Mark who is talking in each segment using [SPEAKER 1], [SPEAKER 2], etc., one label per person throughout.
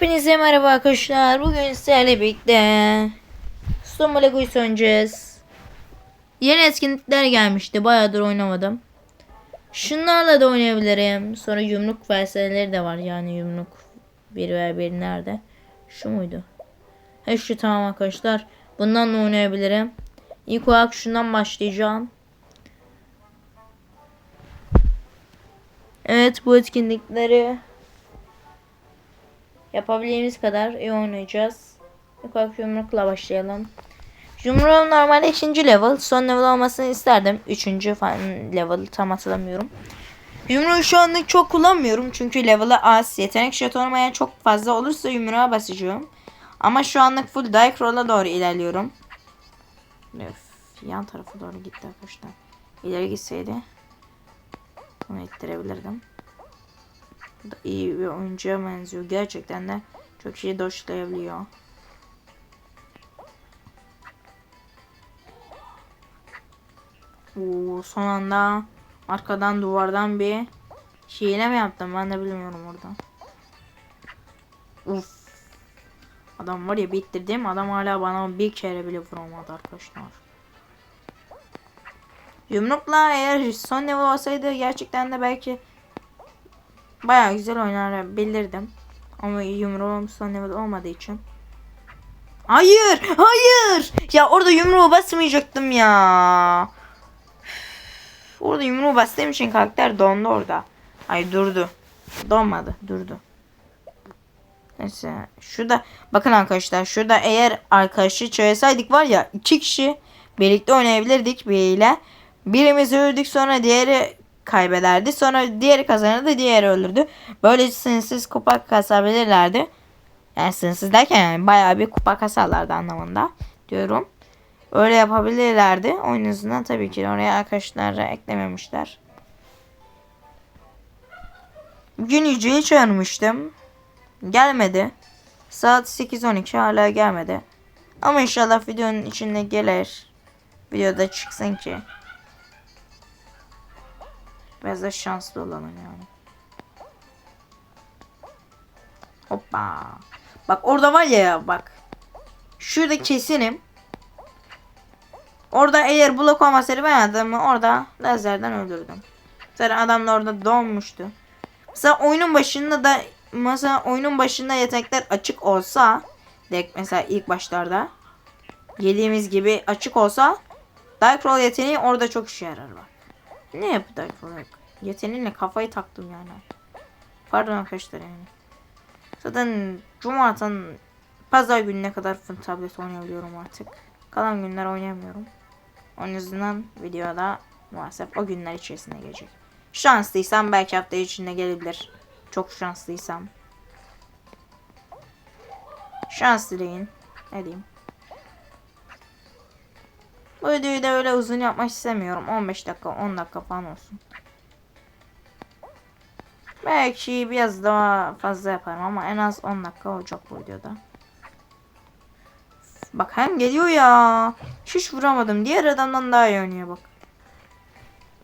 [SPEAKER 1] Hepinize merhaba arkadaşlar. Bugün sizlerle birlikte Stomba Lego'yu oynayacağız. Yeni etkinlikler gelmişti. Bayağıdır oynamadım. Şunlarla da oynayabilirim. Sonra yumruk versiyonları de var. Yani yumruk bir veya bir nerede? Şu muydu? He şu tamam arkadaşlar. Bundan da oynayabilirim. İlk olarak şundan başlayacağım. Evet bu etkinlikleri Yapabildiğimiz kadar iyi oynayacağız. İlk olarak yumrukla başlayalım. Yumruğum normalde 2. level. Son level olmasını isterdim. 3. falan level tam hatırlamıyorum. Yumruğu şu anlık çok kullanmıyorum. Çünkü level'ı az. Yetenek jetonum çok fazla olursa yumruğa basacağım. Ama şu anlık full dive roll'a doğru ilerliyorum. Öf, yan tarafa doğru gitti arkadaşlar. İleri gitseydi bunu ettirebilirdim. Bu da iyi bir oyuncuya benziyor. Gerçekten de çok iyi doşlayabiliyor. Oo, son anda arkadan duvardan bir şeyle mi yaptım ben de bilmiyorum orada. Uf. Adam var ya bitirdim. Adam hala bana bir kere bile vuramadı arkadaşlar. Yumrukla eğer son level olsaydı gerçekten de belki Baya güzel oynayabilirdim. Ama yumruğum level olmadığı için. Hayır! Hayır! Ya orada yumruğu basmayacaktım ya. Orada yumruğu bastığım için karakter dondu orada. Ay durdu. Donmadı. Durdu. Neyse. Şurada bakın arkadaşlar. Şurada eğer arkadaşı çağırsaydık var ya iki kişi birlikte oynayabilirdik biriyle. Birimiz öldük sonra diğeri kaybederdi. Sonra diğeri kazanırdı, diğeri ölürdü. Böyle sınırsız kupa kasabilirlerdi. Yani sınırsız derken yani bayağı bir kupa kasarlardı anlamında diyorum. Öyle yapabilirlerdi. Oyun hızından tabii ki oraya arkadaşları eklememişler. Bugün Yüce'yi çağırmıştım. Gelmedi. Saat 8.12 hala gelmedi. Ama inşallah videonun içinde gelir. Videoda çıksın ki. Biraz da şanslı olalım yani. Hoppa. Bak orada var ya bak. Şurada kesinim. Orada eğer blok olmasaydı ben adamı orada lazerden öldürdüm. Zaten adam da orada donmuştu. Mesela oyunun başında da mesela oyunun başında yetenekler açık olsa direkt mesela ilk başlarda yediğimiz gibi açık olsa Dark Roll yeteneği orada çok işe yarar bak. Ne yaptı falan. Yeteneğine kafayı taktım yani. Pardon arkadaşlar yani. Zaten cumartesi pazar gününe kadar fın tablet oynayabiliyorum artık. Kalan günler oynayamıyorum. Onun yüzünden videoda maalesef o günler içerisinde gelecek. Şanslıysam belki hafta içinde gelebilir. Çok şanslıysam. Şans dileyin. Ne diyeyim. Bu videoyu da öyle uzun yapmak istemiyorum. 15 dakika 10 dakika falan olsun. Belki biraz daha fazla yaparım ama en az 10 dakika olacak bu videoda. Bak hem geliyor ya. Hiç vuramadım. Diğer adamdan daha iyi oynuyor bak.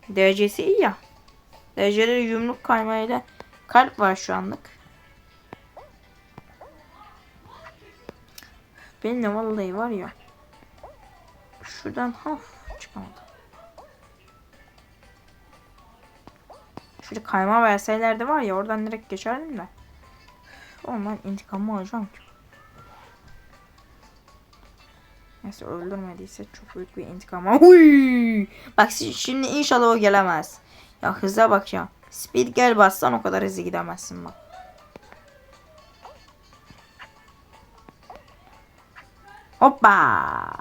[SPEAKER 1] Derecesi iyi ya. Dereceleri yumruk kaymayla kalp var şu anlık. Benim de vallahi var ya. Şuradan haf çıkamadı. Şöyle kayma verselerdi var ya oradan direkt geçerdim de. Ondan intikamı alacağım ki. Neyse öldürmediyse çok büyük bir intikam. Huy! Bak şimdi inşallah o gelemez. Ya hıza bak ya. Speed gel bassan o kadar hızlı gidemezsin bak. Hoppa.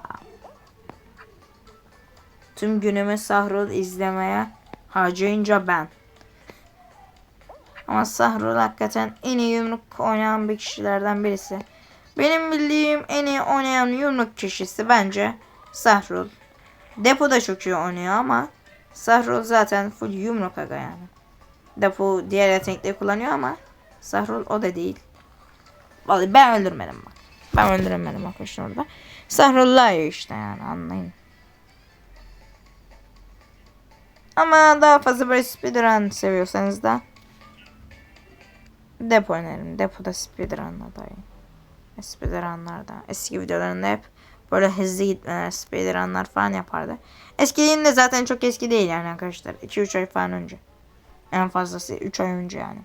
[SPEAKER 1] Tüm günümü Sahrul izlemeye harcayınca ben. Ama Sahrul hakikaten en iyi yumruk oynayan bir kişilerden birisi. Benim bildiğim en iyi oynayan yumruk kişisi bence Sahrul. Depo da çok iyi oynuyor ama Sahrul zaten full yumruk aga yani. Depo diğer yetenekleri kullanıyor ama Sahrul o da değil. Vallahi ben öldürmedim bak. Ben öldüremedim arkadaşlar orada. Sahrullah işte yani anlayın. Ama daha fazla böyle speedrun seviyorsanız da Depo önerim. Depoda speedrun'la dayı. Speedrun'larda. Eski videolarında hep böyle hızlı gitmeler, speedrun'lar falan yapardı. Eskiliğinde zaten çok eski değil yani arkadaşlar. 2-3 ay falan önce. En fazlası 3 ay önce yani.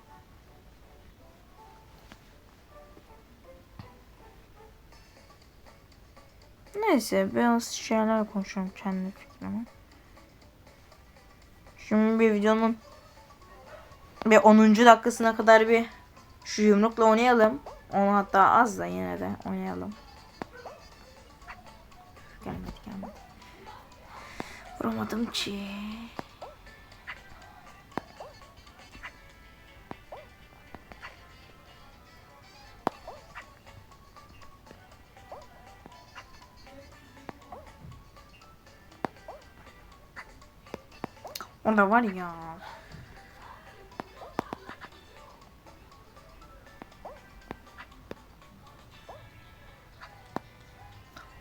[SPEAKER 1] Neyse biraz şeyler konuşalım kendi fikrimi. Şimdi bir videonun bir 10. dakikasına kadar bir şu yumrukla oynayalım. Onu hatta az da yine de oynayalım. Gelmedi gelmedi. Vuramadım ki. Orada var ya.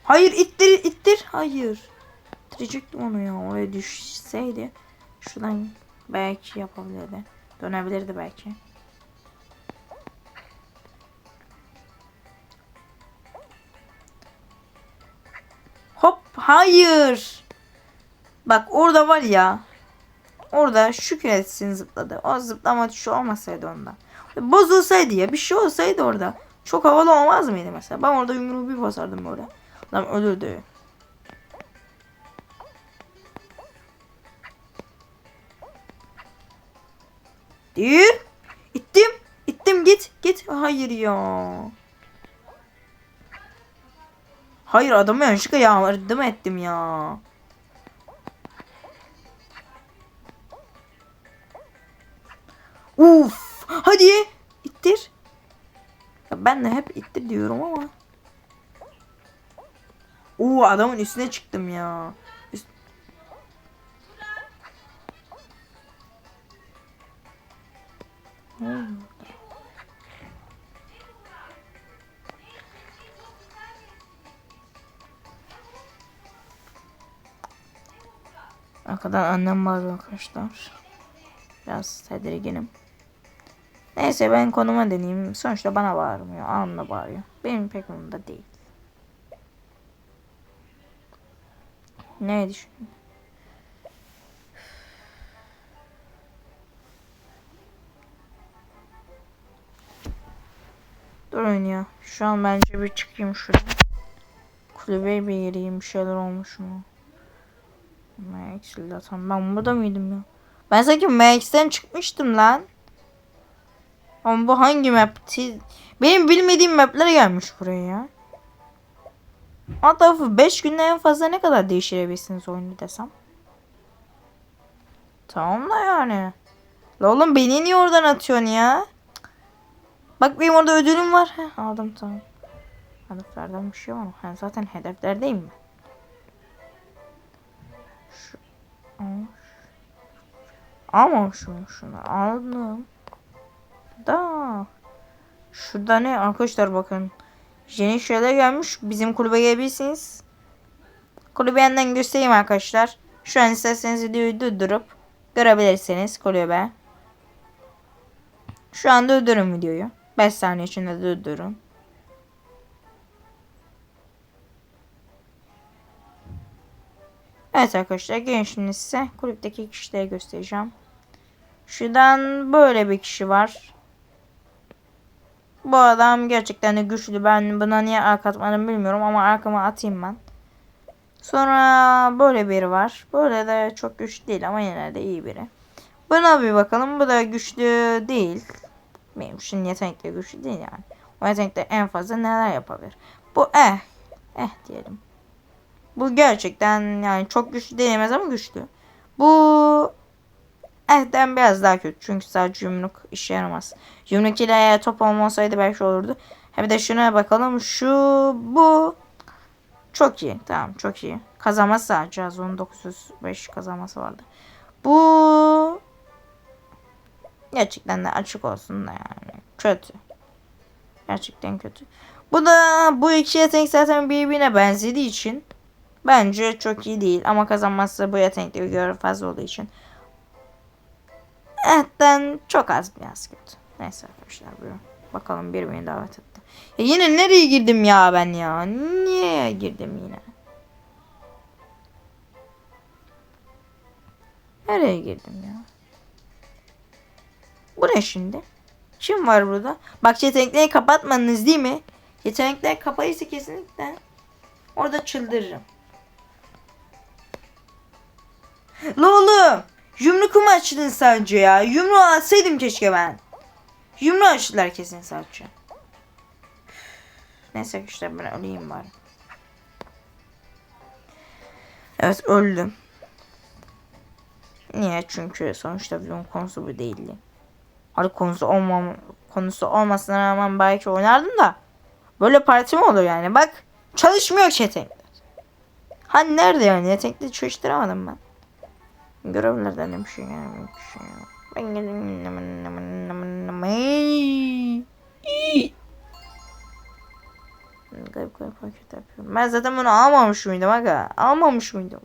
[SPEAKER 1] Hayır ittir ittir. Hayır. İttirecektim onu ya. Oraya düşseydi. Şuradan belki yapabilirdi. Dönebilirdi belki. Hop hayır. Bak orada var ya. Orada şükretsin zıpladı. O zıplama tuşu olmasaydı onda. Bozulsaydı ya bir şey olsaydı orada. Çok havalı olmaz mıydı mesela? Ben orada yumruğu bir basardım böyle. Adam ölürdü. Değil. İttim. İttim git. Git. Hayır ya. Hayır adamı yanlışlıkla yardım ettim ya. Uf. Hadi. İttir. Ya ben de hep ittir diyorum ama. Oo adamın üstüne çıktım ya. Üst... Arkadan annem bağırıyor arkadaşlar. Biraz tedirginim. Neyse ben konuma deneyeyim. Sonuçta bana bağırmıyor. Anla bağırıyor. Benim pek umurumda değil. Ne düşünüyorsun? Durun ya. Şu an bence bir çıkayım şuraya. Kulübeye bir gireyim. Bir şeyler olmuş mu? Max zaten ben burada mıydım ya? Ben sanki Max'ten çıkmıştım lan. Ama bu hangi map? Benim bilmediğim mapler gelmiş buraya ya. Hatta 5 günde en fazla ne kadar değiştirebilirsiniz oyunu desem. Tamam da yani. La oğlum beni niye oradan atıyorsun ya? Bak benim orada ödülüm var. Heh, aldım tamam. Hedeflerden bir şey var mı? Ben zaten hedeflerdeyim mi? Şu... Ama şunu şunu aldım. Da. Şurada ne arkadaşlar bakın. Yeni şeyler gelmiş. Bizim kulübe gelebilirsiniz. Kulübe yandan göstereyim arkadaşlar. Şu an isterseniz videoyu durdurup görebilirsiniz kulübe. Şu anda durdurun videoyu. 5 saniye içinde durdurun. Evet arkadaşlar gelin şimdi size kulüpteki kişileri göstereceğim. Şuradan böyle bir kişi var. Bu adam gerçekten de güçlü. Ben buna niye arka atmadım bilmiyorum ama arkama atayım ben. Sonra böyle biri var. Böyle de çok güçlü değil ama yine de iyi biri. Buna bir bakalım. Bu da güçlü değil. Benim için yetenekli güçlü değil yani. O yetenekte en fazla neler yapabilir. Bu eh. Eh diyelim. Bu gerçekten yani çok güçlü diyemez ama güçlü. Bu ehten biraz daha kötü. Çünkü sadece yumruk işe yaramaz. Yumruk ile top olmasaydı belki olurdu. Hem de şuna bakalım. Şu bu çok iyi. Tamam çok iyi. Kazanması sadece az. 1905 kazanması vardı. Bu gerçekten de açık olsun da yani. Kötü. Gerçekten kötü. Bu da bu iki yetenek zaten birbirine benzediği için bence çok iyi değil. Ama kazanması bu yetenekleri göre fazla olduğu için Etten çok az biraz kötü. Neyse arkadaşlar bir bakalım bir beni davet etti. Ya yine nereye girdim ya ben ya? Niye girdim yine? Nereye girdim ya? Bu ne şimdi? Kim var burada? Bak yetenekleri kapatmadınız değil mi? Yetenekler kapalıysa kesinlikle orada çıldırırım. La oğlum! Yumruğu mu açtın sadece ya? Yumruğu alsaydım keşke ben. Yumruğu açtılar kesin sadece. Neyse işte ben öleyim bari. Evet öldüm. Niye? Çünkü sonuçta videonun konusu bu değildi. Hadi konusu olmam konusu olmasına rağmen belki oynardım da. Böyle parti mi olur yani? Bak çalışmıyor yetenekler. Hani nerede yani? Yetenekleri çalıştıramadım ben. Görevlerden bir şey yani. Bir şey. Ben Garip garip hareket yapıyorum. Ben zaten bunu almamış mıydım aga? Almamış mıydım?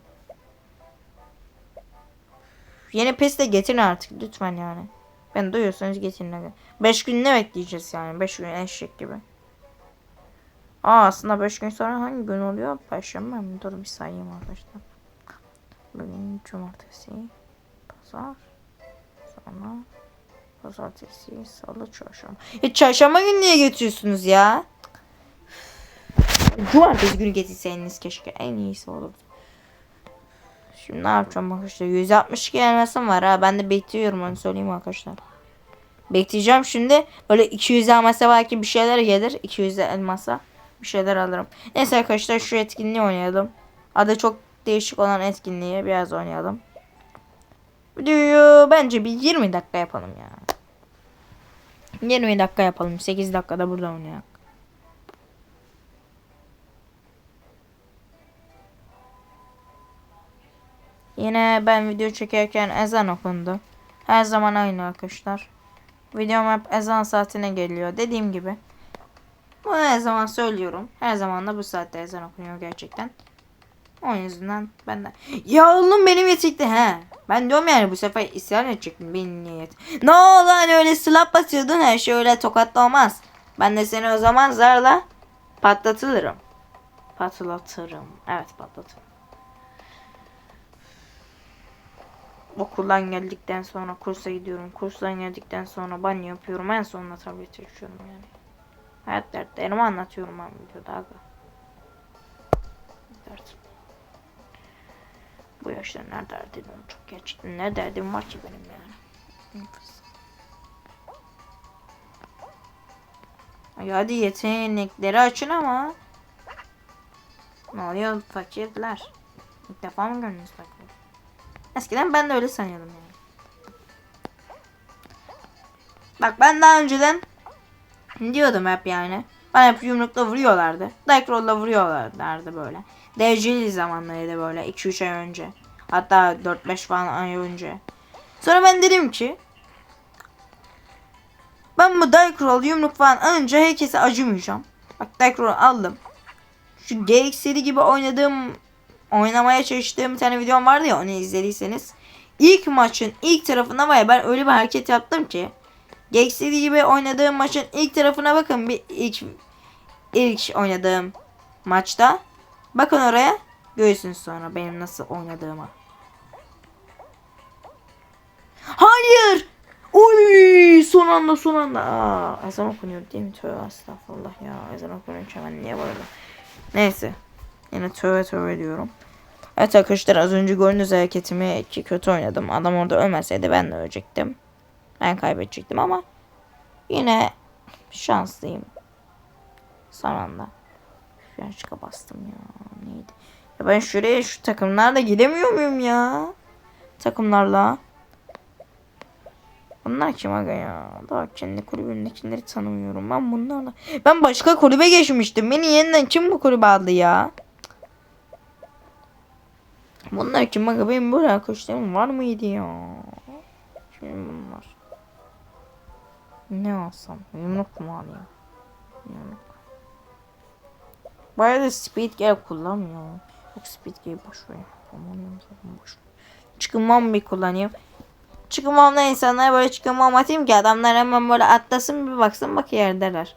[SPEAKER 1] Yeni pes de getirin artık lütfen yani. Ben duyuyorsanız getirin aga. 5 gün ne bekleyeceğiz yani? 5 gün eşek gibi. Aa aslında 5 gün sonra hangi gün oluyor? Perşembe mi? Dur bir sayayım arkadaşlar. Bugün cumartesi, pazar, sonra pazartesi, salı, çarşamba. Hiç çarşamba günü niye getiriyorsunuz ya? Cumartesi günü getirseydiniz keşke. En iyisi olurdu. Şimdi ne yapacağım arkadaşlar? 162 elmasım var ha. Ben de bekliyorum onu söyleyeyim arkadaşlar. Bekleyeceğim şimdi. Böyle 200 elmasa belki bir şeyler gelir. 200 elmasa bir şeyler alırım. Neyse arkadaşlar şu etkinliği oynayalım. Adı çok değişik olan etkinliği biraz oynayalım. Videoyu bence bir 20 dakika yapalım ya. 20 dakika yapalım. 8 dakikada burada oynayalım. Yine ben video çekerken ezan okundu. Her zaman aynı arkadaşlar. Videom hep ezan saatine geliyor. Dediğim gibi. Bunu her zaman söylüyorum. Her zaman da bu saatte ezan okunuyor gerçekten. O yüzden ben de... Ya oğlum benim yetikti he. Ben diyorum yani bu sefer isyan edecektim benim niyet. Ne oldu hani öyle slap basıyordun her şey öyle tokatla olmaz. Ben de seni o zaman zarla patlatılırım. Patlatırım. Evet patlatırım. Okuldan geldikten sonra kursa gidiyorum. Kursdan geldikten sonra banyo yapıyorum. En sonunda tablete açıyorum yani. Hayat dertlerimi anlatıyorum ben videoda. Dert. Bu yaşta ne derdim çok gerçekten ne derdim var ki benim yani. Ay hadi yetenekleri açın ama. Ne oluyor fakirler? İlk defa mı gördünüz fakir? Eskiden ben de öyle sanıyordum yani. Bak ben daha önceden diyordum hep yani. Bana hep yumrukla vuruyorlardı. Dayakrolla vuruyorlardı böyle. Dereceli zamanlarıydı böyle 2-3 ay önce. Hatta 4-5 falan ay önce. Sonra ben dedim ki ben bu Dayakroll yumruk falan alınca herkese acımayacağım. Bak Dayakroll aldım. Şu seri gibi oynadığım oynamaya çalıştığım bir tane videom vardı ya onu izlediyseniz. İlk maçın ilk tarafına var ya ben öyle bir hareket yaptım ki. Gexledi gibi oynadığım maçın ilk tarafına bakın bir ilk ilk oynadığım maçta. Bakın oraya. Görürsünüz sonra benim nasıl oynadığımı. Hayır. Oy son anda son anda. Aa, ezan okunuyor değil mi? Tövbe estağfurullah ya. Ezan okunuyor hemen niye böyle? Neyse. Yine tövbe tövbe diyorum. Evet arkadaşlar az önce gördüğünüz hareketimi ki kötü oynadım. Adam orada ölmeseydi ben de ölecektim. Ben kaybedecektim ama yine şanslıyım. Son anda. Şu yanlışlıkla bastım ya. Neydi? Ya ben şuraya şu takımlarla gidemiyor muyum ya? Takımlarla. Bunlar kim aga ya? Daha kendi kulübündekileri tanımıyorum. Ben bunlarla... Ben başka kulübe geçmiştim. Beni yeniden kim bu kulübe aldı ya? Bunlar kim aga? Benim böyle arkadaşlarım var mıydı ya? Şimdi bunlar. Ne alsam? Yumruk mu alayım? Yumruk. Bayağı da speed gel kullanmıyorum. Yok speed gel boş ver. Aman zaten boş. Çıkınmam bir kullanayım. Çıkın bombamdan insanlara böyle çıkın bomba atayım ki adamlar hemen böyle atlasın bir baksın bak yerdeler.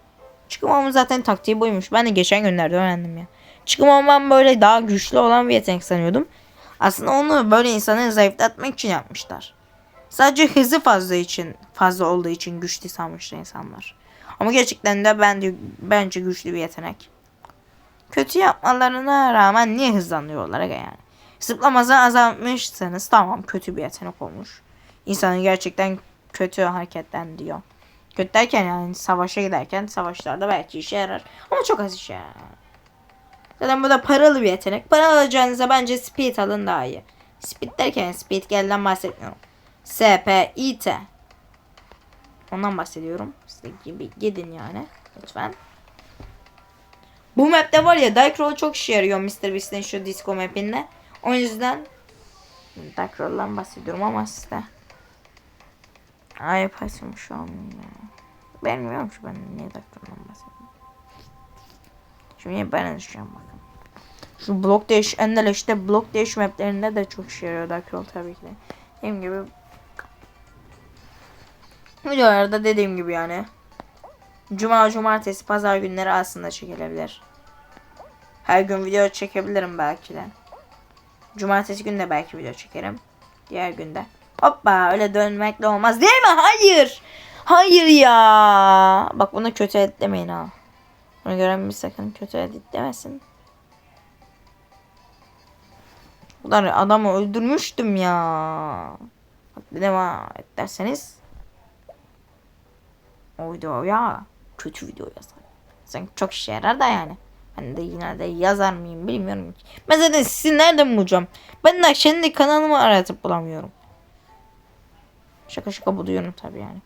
[SPEAKER 1] Çıkın bombamın zaten taktiği buymuş. Ben de geçen günlerde öğrendim ya. Çıkın bombam böyle daha güçlü olan bir yetenek sanıyordum. Aslında onu böyle insanı zayıflatmak için yapmışlar. Sadece hızı fazla için fazla olduğu için güçlü sanmışlar insanlar. Ama gerçekten de bence bence güçlü bir yetenek. Kötü yapmalarına rağmen niye hızlanıyorlar yani? Zıplamanızı azaltmışsanız tamam kötü bir yetenek olmuş. İnsanı gerçekten kötü hareketten diyor. Kötü derken yani savaşa giderken savaşlarda belki işe yarar. Ama çok az işe yarar. Zaten bu da paralı bir yetenek. Para alacağınıza bence speed alın daha iyi. Speed derken speed gelden bahsetmiyorum. SPIT. Ondan bahsediyorum. Size gibi gidin yani. Lütfen. Bu map'te var ya Diecrawl çok işe yarıyor Mr. Beast'in şu disco map'inde. O yüzden Diecrawl'dan bahsediyorum ama size. Ay yapasım şu an. Ben bilmiyorum şu ben niye Diecrawl'dan bahsediyorum. Şimdi ben düşeceğim bakın. Şu blok değiş endele işte blok değiş maplerinde de çok işe yarıyor Diecrawl tabii ki de. Dediğim gibi videolarda dediğim gibi yani Cuma, cumartesi, pazar günleri aslında çekilebilir. Her gün video çekebilirim belki de. Cumartesi günü de belki video çekerim. Diğer günde. Hoppa öyle dönmekle olmaz değil mi? Hayır. Hayır ya. Bak bunu kötü editlemeyin ha. Bunu gören bir sakın kötü editlemesin. Ulan adamı öldürmüştüm ya. Bak ha derseniz. O video ya. Kötü video yazar. Sen çok işe yarar da yani. Ben de yine de yazar mıyım bilmiyorum ki. Ben zaten sizi nereden bulacağım? Ben de kendi kanalımı aratıp bulamıyorum. Şaka şaka buluyorum tabii yani.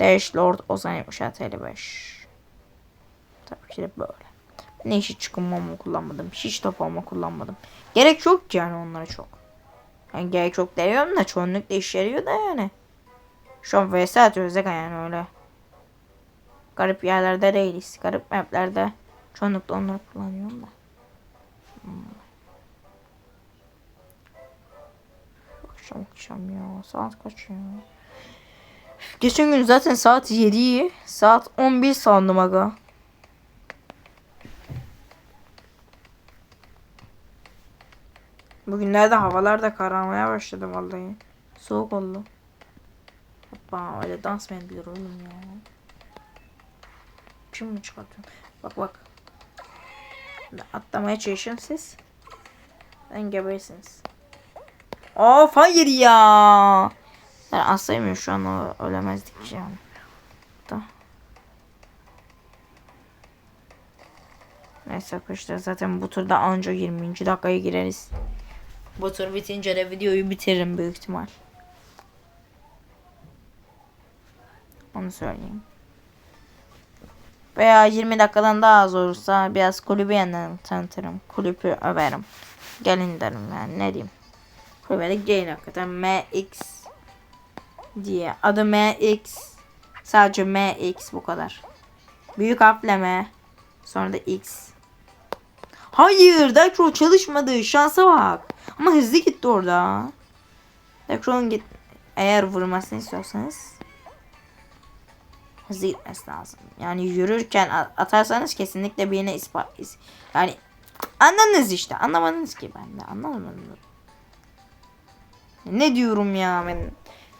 [SPEAKER 1] Dash Lord Ozan 76 55. Tabii ki de böyle. Ne işi çıkınmamı kullanmadım. Hiç top alma kullanmadım. Gerek yok yani onlara çok. Yani gerek yok demiyorum da çoğunlukla işe yarıyor da yani. Şu vs atıyoruz ya yani öyle. Garip yerlerde değiliz. Garip maplerde çoğunlukla onları kullanıyorum da. Hmm. Akşam akşam ya. Saat kaç ya? Geçen gün zaten saat 7'yi saat 11 sandım aga. Bugünlerde havalar da kararmaya başladı vallahi. Soğuk oldu. Hoppa öyle dans mı edilir oğlum ya? Kim mi çıkartıyor? Bak bak. Atlamaya çalışın siz. Ben gebersiniz. Of hayır ya. Ben aslayım şu an o ölemezdik yani. Da. Neyse arkadaşlar zaten bu turda anca 20. dakikaya gireriz. Bu tur bitince de videoyu bitiririm büyük ihtimal. Onu söyleyeyim. Veya 20 dakikadan daha az olursa biraz kulübü yeniden tanıtırım. Kulübü överim. Gelin derim yani ne diyeyim. Kulübe de gelin hakikaten MX diye. Adı MX. Sadece MX bu kadar. Büyük harfle M. Sonra da X. Hayır, Diacro çalışmadı. Şansa bak. Ama hızlı gitti orada. Diacro'nun git eğer vurmasını istiyorsanız hızlı lazım. Yani yürürken atarsanız kesinlikle birine ispat yani anladınız işte. Anlamadınız ki ben de anlamadım. Ne diyorum ya ben.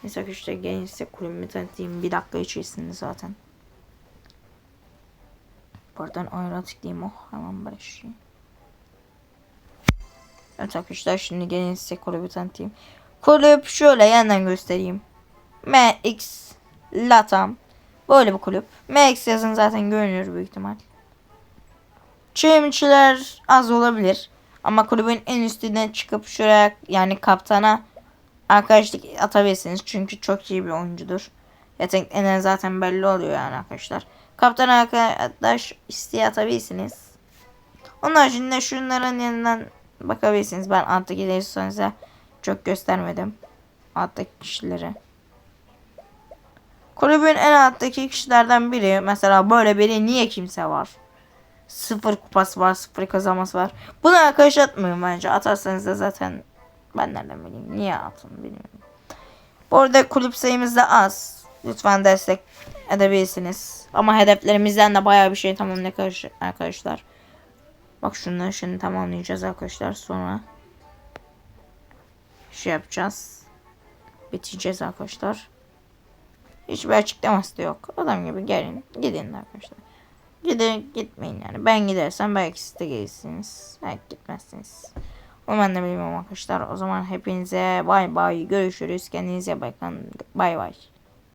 [SPEAKER 1] Neyse arkadaşlar gelin size kulübümü tanıtayım. Bir dakika içerisinde zaten. Buradan ayra tıklayayım. Oh hemen başlayayım. Evet arkadaşlar şimdi gelin size kulübü tanıtayım. Kulüp şöyle yandan göstereyim. MX Latam. Böyle bir kulüp. MX yazın zaten görünür büyük ihtimal. Çevrimçiler az olabilir. Ama kulübün en üstüne çıkıp şuraya yani kaptana arkadaşlık atabilirsiniz. Çünkü çok iyi bir oyuncudur. Yeteneklerine zaten belli oluyor yani arkadaşlar. Kaptan arkadaş isteği atabilirsiniz. Onun haricinde şunların yanından bakabilirsiniz. Ben alttaki değişsenize çok göstermedim. Alttaki kişileri. Kulübün en alttaki kişilerden biri. Mesela böyle biri niye kimse var? Sıfır kupası var. Sıfır kazanması var. Bunu arkadaş atmayın bence. Atarsanız da zaten Ben nereden bileyim? Niye altın bilmiyorum. Bu arada kulüp sayımız da az. Lütfen destek edebilirsiniz. Ama hedeflerimizden de bayağı bir şey tamamladık arkadaş- arkadaşlar. Bak şunları şimdi tamamlayacağız arkadaşlar. Sonra şey yapacağız. Bitireceğiz arkadaşlar. Hiçbir açıklaması da yok. Adam gibi gelin. Gidin arkadaşlar. Gidin gitmeyin yani. Ben gidersem belki siz de gelirsiniz. Belki gitmezsiniz. Onu ben de bilmiyorum arkadaşlar. O zaman hepinize bay bay. Görüşürüz. Kendinize bakın. Bay bay.